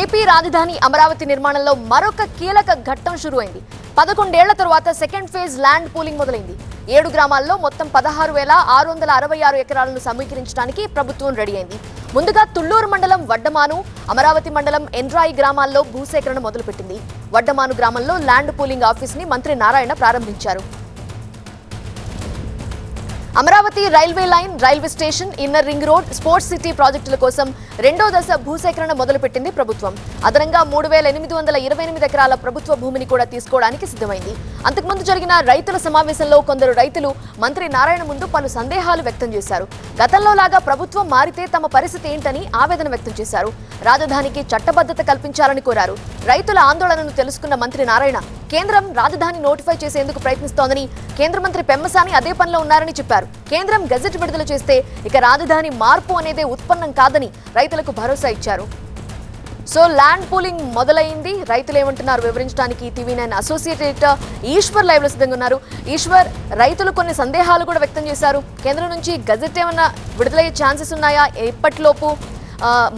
AP రాజధాని అమరావతి నిర్మాణంలో మరొక కీలక ఘట్టం షురువైంది. పదకొండేళ్ళ తరువాత సెకండ్ ఫేజ్ ల్యాండ్ పూలింగ్ మొదలైంది. ఏడు గ్రామాల్లో మొత్తం పదహారు వేల ఆరు వందల అరవై ఆరు ఎకరాలను సమీకరించడానికి ప్రభుత్వం రెడీ అయింది. ముందుగా తుళ్ళూరు మండలం వడ్డమాను అమరావతి మండలం ఎండ్రాయి గ్రామాల్లో భూసేకరణ మొదలుపెట్టింది. వడ్డమాను గ్రామంలో ల్యాండ్ పూలింగ్ ఆఫీస్ని మంత్రి నారాయణ ప్రారంభించారు. Amaravati railway line railway station inner ring road sports city ప్రాజెక్టుల కోసం రెండో దశ భూసేకరణ మొదలుపెట్టింది ప్రభుత్వం. అదనంగా మూడు వేల ఎనిమిది వందల ఇరవై ఎనిమిది ఎకరాల ప్రభుత్వ భూమిని కూడా తీసుకోవడానికి సిద్ధమైంది. అంతకుముందు జరిగిన రైతుల సమావేశంలో కొందరు రైతులు మంత్రి నారాయణ ముందు పలు సందేహాలు వ్యక్తం చేశారు. గతంలో లాగా ప్రభుత్వం మారితే తమ పరిస్థితి ఏంటని ఆవేదన వ్యక్తం చేశారు. రాజధానికి చట్టబద్ధత కల్పించాలని కోరారు. రైతుల ఆందోళనను తెలుసుకున్న మంత్రి నారాయణ కేంద్రం రాజధాని నోటిఫై చేసేందుకు ప్రయత్నిస్తోందని కేంద్ర మంత్రి పెమ్మసాని అదే పనిలో ఉన్నారని చెప్పారు. కేంద్రం గెజెట్ విడుదల చేస్తే ఇక రాజధాని మార్పు అనేదే ఉత్పన్నం కాదని రైతులకు భరోసా ఇచ్చారు. సో ల్యాండ్ పూలింగ్ మొదలైంది. రైతులు ఏమంటున్నారు వివరించడానికి TV nine associate editor Eshwar లైవ్లో సిద్ధంగా ఉన్నారు. ఈశ్వర్ రైతులు కొన్ని సందేహాలు కూడా వ్యక్తం చేశారు. కేంద్రం నుంచి గజెట్ ఏమన్నా విడుదలయ్యే ఛాన్సెస్ ఉన్నాయా? ఎప్పటిలోపు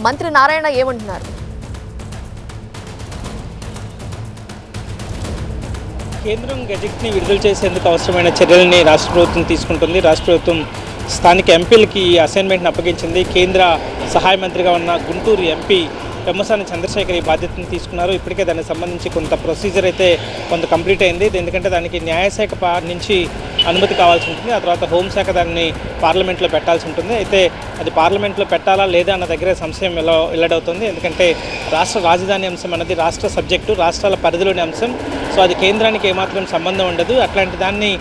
మంత్రి నారాయణ ఏమంటున్నారు? కేంద్రం గెజెట్ని విడుదల చేసేందుకు అవసరమైన చర్యలని రాష్ట్ర ప్రభుత్వం తీసుకుంటుంది. రాష్ట్ర ప్రభుత్వం స్థానిక ఎంపీలకి ఈ అసైన్మెంట్ని అప్పగించింది. కేంద్ర సహాయ మంత్రిగా ఉన్న గుంటూరు ఎంపీ పెమ్మసాని చంద్రశేఖర్ ఈ బాధ్యతను తీసుకున్నారు. ఇప్పటికే దానికి సంబంధించి కొంత ప్రొసీజర్ అయితే కొంత కంప్లీట్ అయింది. ఎందుకంటే దానికి న్యాయశాఖ నుంచి అనుమతి కావాల్సి ఉంటుంది. ఆ తర్వాత హోంశాఖ దాన్ని పార్లమెంట్లో పెట్టాల్సి ఉంటుంది. అయితే అది పార్లమెంట్లో పెట్టాలా లేదా అన్న దగ్గర సంశయం ఎలా వెల్లడవుతుంది. ఎందుకంటే రాష్ట్ర రాజధాని అంశం అన్నది రాష్ట్ర సబ్జెక్టు రాష్ట్రాల పరిధిలోని అంశం. సో అది కేంద్రానికి ఏమాత్రం సంబంధం ఉండదు. అట్లాంటి దాన్ని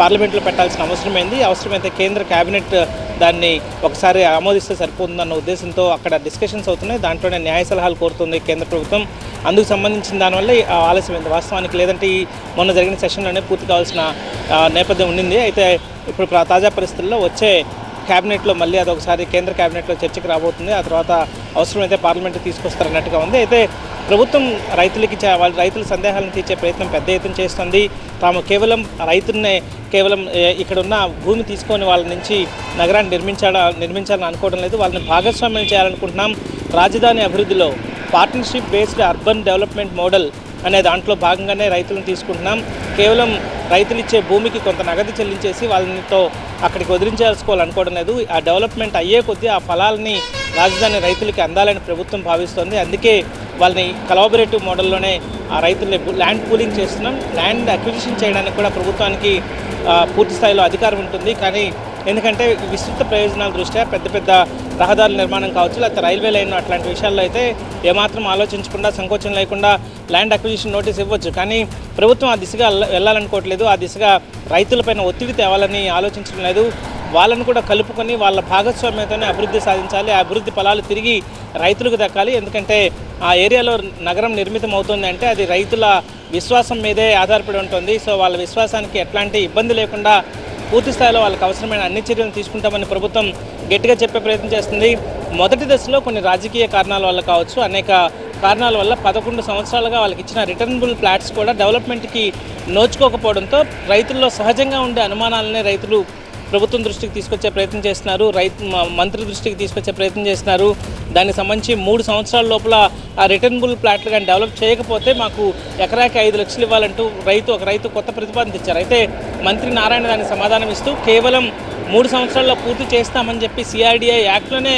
పార్లమెంట్లో పెట్టాల్సిన అవసరమైంది. అవసరమైతే కేంద్ర కేబినెట్ దాన్ని ఒకసారి ఆమోదిస్తే సరిపోతుందన్న ఉద్దేశంతో అక్కడ డిస్కషన్స్ అవుతున్నాయి. దాంట్లోనే న్యాయ సలహాలు కోరుతుంది కేంద్ర ప్రభుత్వం. అందుకు సంబంధించిన దానివల్ల ఈ ఆలస్యమైంది వాస్తవానికి లేదంటే ఈ మొన్న జరిగిన సెషన్లోనే పూర్తి కావాల్సిన నేపథ్యం ఉండింది. అయితే ఇప్పుడు తాజా పరిస్థితుల్లో వచ్చే క్యాబినెట్లో మళ్ళీ అదొకసారి కేంద్ర క్యాబినెట్లో చర్చకు రాబోతుంది. ఆ తర్వాత అవసరమైతే పార్లమెంట్ తీసుకొస్తారన్నట్టుగా ఉంది. అయితే ప్రభుత్వం రైతులకి చే- వాళ్ళ రైతుల సందేహాలను తీర్చే ప్రయత్నం పెద్ద ఎత్తున చేస్తుంది. తాము కేవలం రైతున్నే కేవలం ఇక్కడున్న ఇక్కడ ఉన్న భూమి తీసుకొని వాళ్ళ నుంచి నగరాన్ని నిర్మించాల నిర్మించాలని అనుకోవడం లేదు. వాళ్ళని భాగస్వామ్యం చేయాలనుకుంటున్నాం. రాజధాని అభివృద్ధిలో partnership based urban development model అనే దాంట్లో భాగంగానే రైతులను తీసుకుంటున్నాం. కేవలం రైతులు ఇచ్చే భూమికి కొంత నగదు చెల్లించేసి వాళ్ళతో అక్కడికి వదిలించేసుకోవాలనుకోవడం లేదు. ఆ డెవలప్మెంట్ అయ్యే కొద్దీ ఆ ఫలాల్ని రాజధాని రైతులకి అందాలని ప్రభుత్వం భావిస్తోంది. అందుకే వాళ్ళని కలాబరేటివ్ మోడల్లోనే ఆ రైతుల్ని ల్యాండ్ పూలింగ్ చేస్తున్నాం. ల్యాండ్ అక్విజిషన్ చేయడానికి కూడా ప్రభుత్వానికి పూర్తి స్థాయిలో అధికారం ఉంటుంది. కానీ ఎందుకంటే విస్తృత ప్రయోజనాల దృష్ట్యా పెద్ద పెద్ద రహదారుల నిర్మాణం కావచ్చు లేకపోతే రైల్వే లైన్ అట్లాంటి విషయాల్లో అయితే ఏమాత్రం ఆలోచించకుండా సంకోచం లేకుండా ల్యాండ్ అక్విజిషన్ నోటీస్ ఇవ్వచ్చు. కానీ ప్రభుత్వం ఆ దిశగా వెళ్ళాలనుకోవట్లేదు. ఆ దిశగా రైతులపైన ఒత్తిడి తేవాలని ఆలోచించడం లేదు. వాళ్ళను కూడా కలుపుకొని వాళ్ళ భాగస్వామ్యంతోనే అభివృద్ధి సాధించాలి. ఆ అభివృద్ధి ఫలాలు తిరిగి రైతులకు దక్కాలి. ఎందుకంటే ఆ ఏరియాలో నగరం నిర్మితం అవుతుంది అంటే అది రైతుల విశ్వాసం మీదే ఆధారపడి ఉంటుంది. సో వాళ్ళ విశ్వాసానికి ఎట్లాంటి ఇబ్బంది లేకుండా పూర్తి స్థాయిలో వాళ్ళకి అవసరమైన అన్ని చర్యలు తీసుకుంటామని ప్రభుత్వం గట్టిగా చెప్పే ప్రయత్నం చేస్తుంది. మొదటి దశలో కొన్ని రాజకీయ కారణాల వల్ల కావచ్చు అనేక కారణాల వల్ల పదకొండు సంవత్సరాలుగా వాళ్ళకి ఇచ్చిన రిటర్నబుల్ ఫ్లాట్స్ కూడా డెవలప్మెంట్కి నోచుకోకపోవడంతో రైతుల్లో సహజంగా ఉండే అనుమానాలనే రైతులు ప్రభుత్వం దృష్టికి తీసుకొచ్చే ప్రయత్నం చేస్తున్నారు రైతు మంత్రి దృష్టికి తీసుకొచ్చే ప్రయత్నం చేస్తున్నారు. దానికి సంబంధించి మూడు సంవత్సరాల లోపల ఆ రిటర్నబుల్ ప్లాట్లు కానీ డెవలప్ చేయకపోతే మాకు ఎకరాకి ఐదు లక్షలు ఇవ్వాలంటూ రైతు ఒక రైతు కొత్త ప్రతిపాదన ఇచ్చారు అయితే మంత్రి నారాయణ దానికి సమాధానం ఇస్తూ కేవలం మూడు సంవత్సరాల్లో పూర్తి చేస్తామని చెప్పి సిఆర్డీఐ యాక్ట్లోనే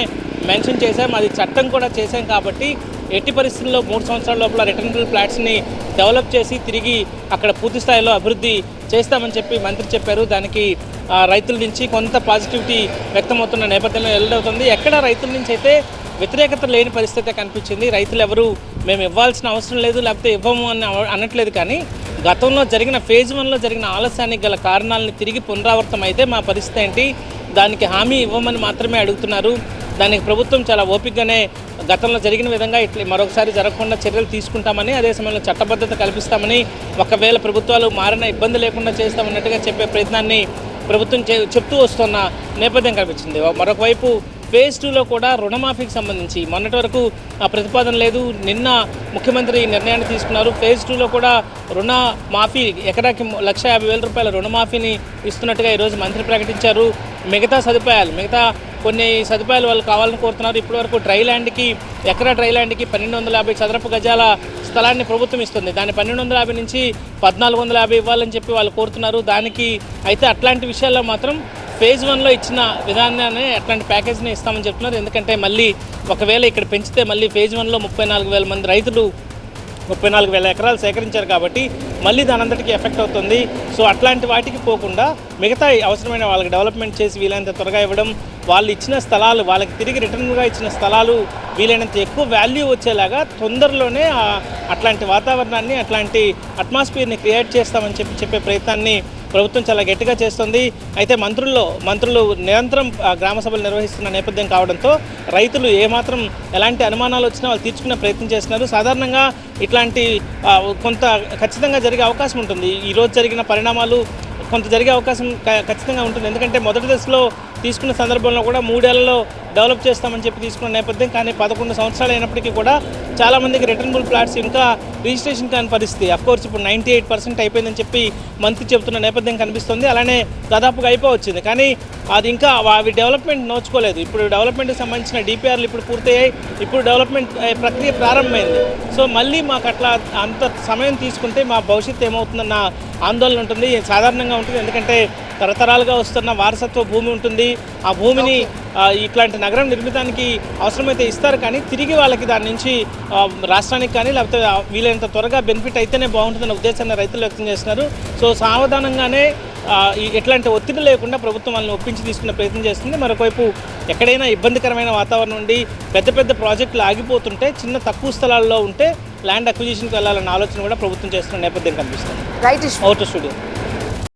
మెన్షన్ చేశాం. అది చట్టం కూడా చేశాం కాబట్టి ఎట్టి పరిస్థితుల్లో మూడు సంవత్సరాల లోపల రిటర్నబుల్ ప్లాట్స్ని డెవలప్ చేసి తిరిగి అక్కడ పూర్తి స్థాయిలో అభివృద్ధి చేస్తామని చెప్పి మంత్రి చెప్పారు. దానికి రైతుల నుంచి కొంత పాజిటివిటీ వ్యక్తమవుతున్న నేపథ్యంలో వెల్లడవుతుంది ఎక్కడ రైతుల నుంచి అయితే వ్యతిరేకత లేని పరిస్థితి కనిపించింది? రైతులు ఎవరు? మేము ఇవ్వాల్సిన అవసరం లేదు లేకపోతే ఇవ్వము అని అనట్లేదు కానీ గతంలో జరిగిన ఫేజ్ వన్లో జరిగిన ఆలస్యానికి గల కారణాలను తిరిగి పునరావృతం అయితే మా పరిస్థితి ఏంటి? దానికి హామీ ఇవ్వమని మాత్రమే అడుగుతున్నారు. దానికి ప్రభుత్వం చాలా ఓపికగానే గతంలో జరిగిన విధంగా ఇట్లా మరొకసారి జరగకుండా చర్యలు తీసుకుంటామని అదే సమయంలో చట్టబద్ధత కల్పిస్తామని ఒకవేళ ప్రభుత్వాలు మారిన ఇబ్బంది లేకుండా చేస్తామన్నట్టుగా చెప్పే ప్రయత్నాన్ని ప్రభుత్వం చే చెప్తూ వస్తున్న నేపథ్యం కనిపించింది. మరొకవైపు ఫేజ్ టూలో కూడా రుణమాఫీకి సంబంధించి మొన్నటి వరకు ఆ ప్రతిపాదన లేదు. నిన్న ముఖ్యమంత్రి ఈ నిర్ణయాన్ని తీసుకున్నారు. ఫేజ్ టూలో కూడా రుణ మాఫీ ఎకరాకి లక్ష యాభై వేల రూపాయల రుణమాఫీని ఇస్తున్నట్టుగా ఈరోజు మంత్రి ప్రకటించారు. మిగతా సదుపాయాలు మిగతా కొన్ని సదుపాయాలు వాళ్ళు కావాలని కోరుతున్నారు. ఇప్పటివరకు డ్రై ల్యాండ్కి ఎకరా డ్రై ల్యాండ్కి పన్నెండు వందల యాభై చదరపు గజాల స్థలాన్ని ప్రభుత్వం ఇస్తుంది. దాన్ని పన్నెండు వందల యాభై నుంచి పద్నాలుగు వందల యాభై ఇవ్వాలని చెప్పి వాళ్ళు కోరుతున్నారు. దానికి అయితే అట్లాంటి విషయాల్లో మాత్రం ఫేజ్ వన్లో ఇచ్చిన విధానాన్ని అట్లాంటి ప్యాకేజ్ని ఇస్తామని చెప్తున్నారు. ఎందుకంటే మళ్ళీ ఒకవేళ ఇక్కడ పెంచితే మళ్ళీ ఫేజ్ వన్లో ముప్పై నాలుగు వేల మంది రైతులు ముప్పై నాలుగు వేల ఎకరాలు సేకరించారు కాబట్టి మళ్ళీ దాని అంతటికి ఎఫెక్ట్ అవుతుంది. సో అట్లాంటి వాటికి పోకుండా మిగతా అవసరమైన వాళ్ళకి డెవలప్మెంట్ చేసి వీలైనంత త్వరగా ఇవ్వడం వాళ్ళు ఇచ్చిన స్థలాలు వాళ్ళకి తిరిగి రిటర్న్గా ఇచ్చిన స్థలాలు వీలైనంత ఎక్కువ వాల్యూ వచ్చేలాగా తొందరలోనే అట్లాంటి వాతావరణాన్ని అట్లాంటి అట్మాస్ఫియర్ని క్రియేట్ చేస్తామని చెప్పి చెప్పే ప్రయత్నాన్ని ప్రభుత్వం చాలా గట్టిగా చేస్తుంది. అయితే మంత్రుల్లో మంత్రులు నిరంతరం గ్రామ సభలు నిర్వహిస్తున్న నేపథ్యం కావడంతో రైతులు ఏమాత్రం ఎలాంటి అనుమానాలు వచ్చినా వాళ్ళు తీర్చుకునే ప్రయత్నం చేస్తున్నారు. సాధారణంగా ఇట్లాంటి కొంత ఖచ్చితంగా జరిగే అవకాశం ఉంటుంది. ఈ రోజు జరిగిన పరిణామాలు కొంత జరిగే అవకాశం ఖచ్చితంగా ఉంటుంది. ఎందుకంటే మొదటి దశలో తీసుకున్న సందర్భంలో కూడా మూడేళ్ళలో డెవలప్ చేస్తామని చెప్పి తీసుకున్న నేపథ్యం కానీ పదకొండు సంవత్సరాలు అయినప్పటికీ కూడా చాలామందికి రిటర్నబుల్ ప్లాట్స్ ఇంకా రిజిస్ట్రేషన్ కాని పరిస్థితి. అఫ్కోర్స్ ఇప్పుడు నైంటీ ఎయిట్ పర్సెంట్ అయిపోయిందని చెప్పి మంత్రి చెబుతున్న నేపథ్యం కనిపిస్తుంది. అలానే దాదాపుగా అయిపోవచ్చింది. కానీ అది ఇంకా అవి డెవలప్మెంట్ నోచుకోలేదు. ఇప్పుడు డెవలప్మెంట్కి సంబంధించిన డిపిఆర్లు ఇప్పుడు పూర్తయ్యాయి. ఇప్పుడు డెవలప్మెంట్ ప్రక్రియ ప్రారంభమైంది. సో మళ్ళీ మాకు అట్లా అంత సమయం తీసుకుంటే మా భవిష్యత్తు ఏమవుతుందన్న ఆందోళన ఉంటుంది. సాధారణంగా ఉంటుంది. ఎందుకంటే తరతరాలుగా వస్తున్న వారసత్వ భూమి ఉంటుంది. ఆ భూమిని ఇట్లాంటి నగరం నిర్మితానికి అవసరమైతే ఇస్తారు కానీ తిరిగి వాళ్ళకి దాని నుంచి రాష్ట్రానికి కానీ లేకపోతే వీలైనంత త్వరగా బెనిఫిట్ అయితేనే బాగుంటుందన్న ఉద్దేశాన్ని రైతులు వ్యక్తం చేస్తున్నారు. సో సావధానంగానే ఎట్లాంటి ఒత్తిడి లేకుండా ప్రభుత్వం వాళ్ళని ఒప్పించి తీసుకునే ప్రయత్నం చేస్తుంది. మరొకవైపు ఎక్కడైనా ఇబ్బందికరమైన వాతావరణం ఉండి పెద్ద పెద్ద ప్రాజెక్టులు ఆగిపోతుంటే చిన్న తక్కువ స్థలాల్లో ఉంటే ల్యాండ్ అక్విజిషన్కి వెళ్ళాలన్న ఆలోచన కూడా ప్రభుత్వం చేస్తున్న నేపథ్యం కనిపిస్తుంది. Right issue out studio